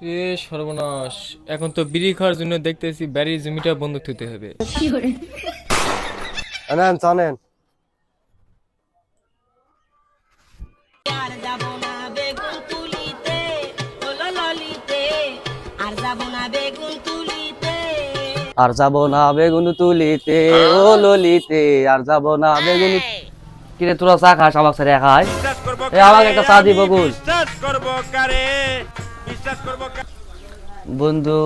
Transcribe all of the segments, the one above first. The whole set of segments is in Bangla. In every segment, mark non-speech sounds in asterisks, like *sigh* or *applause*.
এ সর্বনাশ। এখন তো বিড়ি খাওয়ার জন্য দেখতেছি বাড়ির জমিটা বন্ধক থইতে হবে। নেন চা আর যাব না বেগুন তুলিতে, ও ললিতে, আর যাব না বেগুন কিরে, তোরা চা খাস? সাথে খাই এ, আমাকে একটা চা দিব বকুল বন্ধু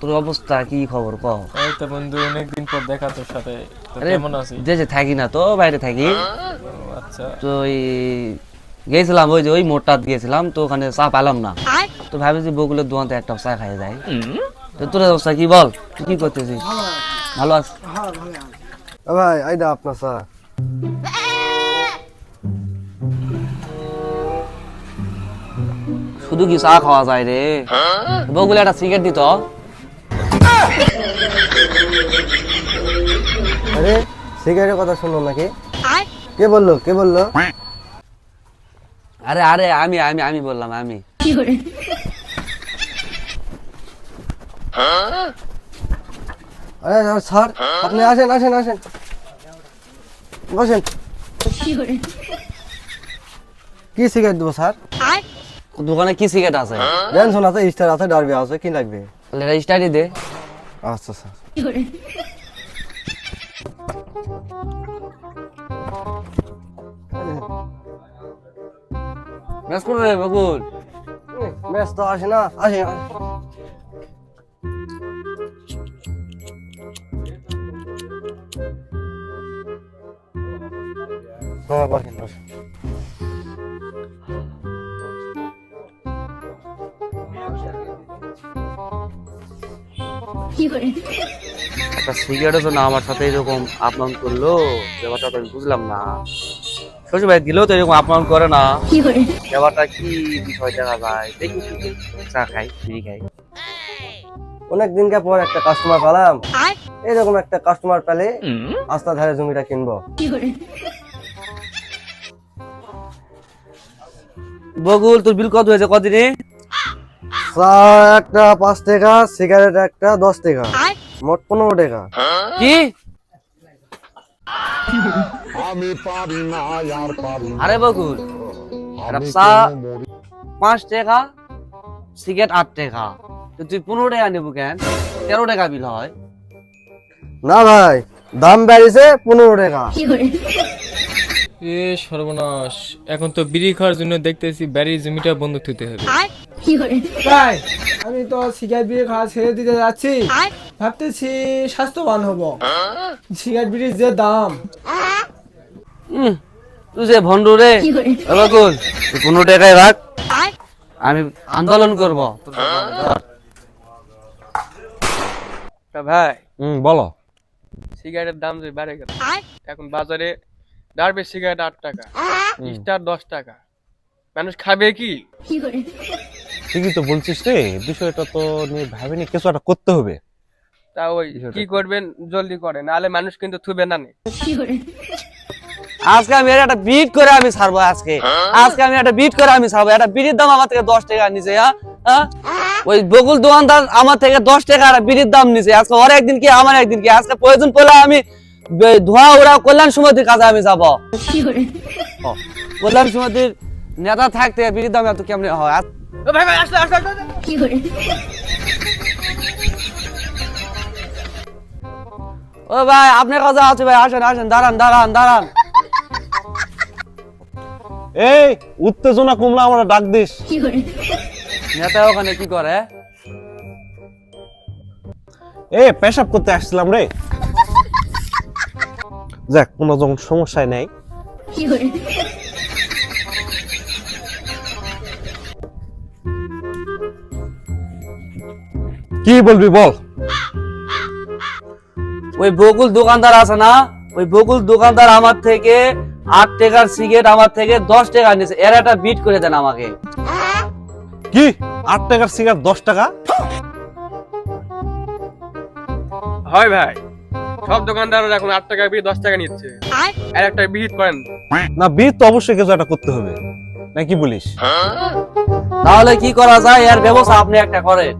তোর অবস্থা কি খবর ক এই তো বন্ধু অনেকদিন পর দেখা তোর সাথে। তো কেমন আছিস? দেশে থাকি না তো বাইরে থাকি। আচ্ছা। তো ওই গেছিলাম ওই যে ওই মোড়টা গেছিলাম তো ওখানে চা পেলাম না। তো ভাবি যে বকুলের দোকানতে একটা চা খাই যায় তো তোর অবস্থা কি বল? তুই কি করতেছিস? ভালো। আছিস? এ ভাই আইডা আপনার চা। শুধু কি চা খাওয়া যায় রে? বকুলে একটা সিগারেট দিত। আরে সিগারেটের কথা শুনলো নাকি? কে বলল? কে বলল? আরে আরে আমি আমি আমি বললাম আমি। আরে, স্যার আপনি আসেন আসেন আসেন। বসেন। কি সিগারেট দেবো স্যার? দোকানে কি সিগারেট আছে? জেনসন আছে স্টার আছে ডারবি আছে কি লাগবে? তাহলে এটা স্টাডি দে। আচ্ছা স্যার ম্যাচ করে রে বকুল? ম্যাচ তো আসে না আসে হ্যাঁ বসেন বসেন একটা সিগারেটের জন্য আমার সাথে এরকম আপমান করল। ব্যাপারটা তো আমি বুঝলাম না। শ্বশুর ভাই দিলেও তো এরকম আপমান করে না। ব্যাপারটা কি বিষয় দেখা যায়? দেখি। চা খাই বিড়ি খাই। অনেক দিনকে পর একটা কাস্টমার পেলাম। এরকম একটা কাস্টমার পেলে আস্তা ধারে জমিটা কিনবো। বগুল তোর বিল কত হয়েছে কদিনে? চা একটা পাঁচ টাকা সিগারেট একটা দশ টাকা। মোট পনেরো টাকা। কি? আমি আরে বকুল একটা চা পাঁচ টাকা সিগারেট আট টাকা। তো তুই পনেরো টাকা নেব কেন? তেরো টাকা বিল হয়। না ভাই দাম বেড়েছে পনেরো টাকা। *laughs* এ সর্বনাশ। এখন তো বিড়ি খাওয়ার জন্য দেখতেছি বাড়ির জমিটা বন্ধক থইতে হবে। তাই আমি তো সিগারেট বিড়ি খাওয়া ছেড়ে দিতে যাচ্ছি। ভাবতেছি স্বাস্থ্যবান হব। সিগারেট বিড়ির যে দাম। তুই যে ভন্ডু রে। এ বকুল পনেরো টাকায় রাখ আমি আন্দোলন করব। তা ভাই হুম বলো। সিগারেটের দাম যে বেড়ে গেল এখন বাজারে ডারবে সিগারেট আট টাকা। স্টার দশ টাকা। মানুষ খাবে কি? ঠিকই তো বলছিস রে বিষয়টা তো নিয়ে ভাবিনি কিছু একটা করতে হবে। তা ওই কি করবেন? জলদি করেন নাহলে মানুষ কিন্তু থুবে না আজকে আমি একটা বিট করে আমি ছাড়বো আজকে। আজকে আমি একটা বিট করে আমি ছাড়বো। একটা বিড়ির দাম আমার থেকে দশ টাকা নিচে হ্যাঁ? হ্যাঁ? ওই বকুল দোকানদার আমার থেকে দশ টাকা একটা বিড়ির দাম নিচে। আজকে ওর একদিন কি আমার একদিন কি? আজকে প্রয়োজন পড়লে আমি ধোঁয়া ওরা কল্যাণ সমিতির কাজে আমি যাব। কল্যাণ সমিতির নেতা থাকতে বিড়ির দাম এত কেমন হয়? ও ভাই আপনার কাছে আছে ভাই আসেন আসেন দাঁড়ান দাঁড়ান দাঁড়ান। এই উত্তেজনা কমলে আমরা ডাক দিস। নেতা ওখানে কি করে? এ পেশাব করতে আসছিলাম রে। যাক কোনো যখন সমস্যায় নেই। কি বলবি বল? ওই বকুল দোকানদার আছে না? ওই বকুল দোকানদার আমার থেকে আট টাকার সিগারেট আমার থেকে দশ টাকা নিয়েছে। এর একটা বিট করে দেন আমাকে। কি? আট টাকার সিগারেট দশ টাকা? হয় ভাই। সব দোকানদার এখন আট টাকা বিড়ি দশ টাকা নিচ্ছে। আর? একটা বিহিত করেন। না তো অবশ্যই কিছু একটা করতে হবে। নাকি বলিস? তাহলে কি করা যায়? এর ব্যবস্থা আপনি একটা করেন।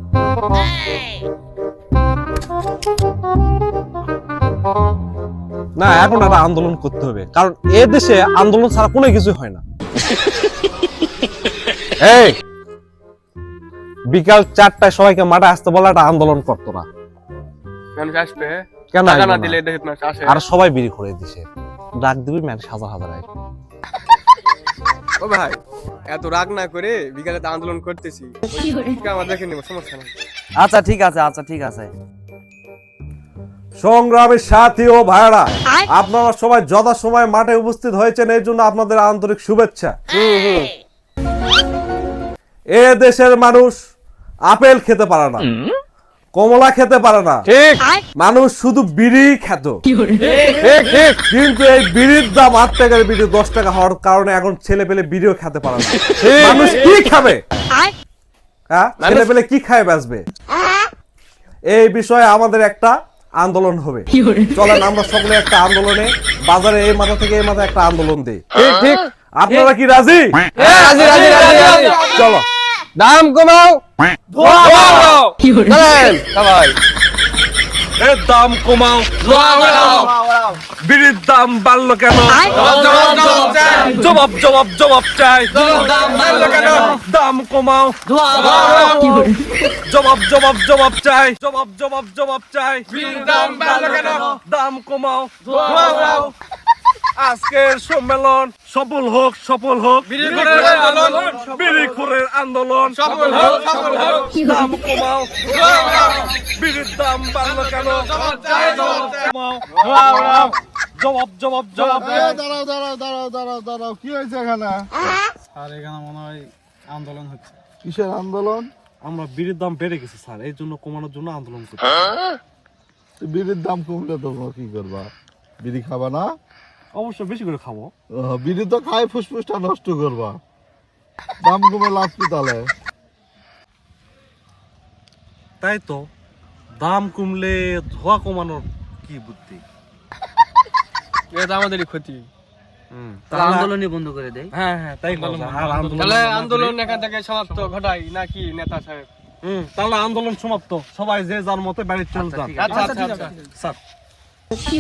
না এখন একটা আন্দোলন করতে হবে। কারণ এ দেশে আন্দোলন ছাড়া কোনো কিছু হয় না। *laughs* এই! বিকাল চারটায় সবাইকে মাঠে আসতে বলে একটা আন্দোলন করতো না। মানুষ আসবে কেন টাকা না না? দিলে দেখে মানুষ আসে। আর সবাই বিড়ি করে দিছে। ডাক দিবি ম্যাচ হাজার হাজার আসবে ও ভাই এত রাগ না করে বিকালে তো আন্দোলন করতেছি। আমার দেখে নেব সমস্যা নেই। আচ্ছা ঠিক আছে আচ্ছা ঠিক আছে। সংগ্রামের সাথী ও ভাইরা আপনারা সবাই যথা সময় মাঠে উপস্থিত হয়েছেন এই জন্য আপনাদের আন্তরিক শুভেচ্ছা। এ দেশের মানুষ আপেল খেতে পারে না। কমলা খেতে পারে না। ঠিক। মানুষ শুধু বিড়ি খেত। কিন্তু এই বিড়ির দাম আট টাকার বিড়ি দশ টাকা হওয়ার কারণে এখন ছেলে পেলে বিড়িও খেতে পারে না। মানুষ কি খাবে? হ্যাঁ? ছেলে পেলে কি খায় বাঁচবে? এই বিষয়ে আমাদের একটা আন্দোলন হবে। চলেন আমরা সকলে একটা আন্দোলনে বাজারে এই মাথা থেকে এই মাথা একটা আন্দোলন দিই। ঠিক ঠিক। আপনারা কি রাজি রাজি। চলো। দাম কমাও। সবাই। এর দাম কমাও। বিড়ির দাম বাড়লো কেন? জবাব জবাব জবাব চাই। দাম। কমাও। জবাব জবাব জবাব চাই। জবাব জবাব জবাব চাই। দাম কমাও। আজকের সম্মেলন সফল হোক সফল হোক। বিড়ি খুরের আন্দোলন। সফল হোক সফল হোক। দাম কমাও বিড়ির দাম বাড়লো কেন? কমাও। জবাব জবাব জবাব। দাঁড়াও দাঁড়াও দাঁড়াও দাঁড়াও দাঁড়াও কি হয়েছে এখানে? আর এখানে মনে হয় আন্দোলন হচ্ছে। কিসের আন্দোলন? আমরা বিড়ির দাম বেড়ে গেছে স্যার। এই জন্য কমানোর জন্য আন্দোলন করছি। বিড়ির দাম কমলে তোমরা কি করবা? বিড়ি খাবা না? অবশ্য বেশি করে খাব। বিড়ি তো খাই ফুসফুসটা নষ্ট করবা। দাম কমে লাভ কি তাহলে? তাই তো দাম কমলে ধোয়া কমানোর কি বুদ্ধি? এটা আমাদেরই ক্ষতি। আন্দোলনই বন্ধ করে দেয়। হ্যাঁ হ্যাঁ তাই করো। আন্দোলন তাহলে না আন্দোলন এখান থেকে সমাপ্ত ঘটাই নাকি নেতা সাহেব? হুম, তাহলে আন্দোলন সমাপ্ত। সবাই যে যার মতে বাড়ি চলে যান। আচ্ছা আচ্ছা আচ্ছা। স্যার। কি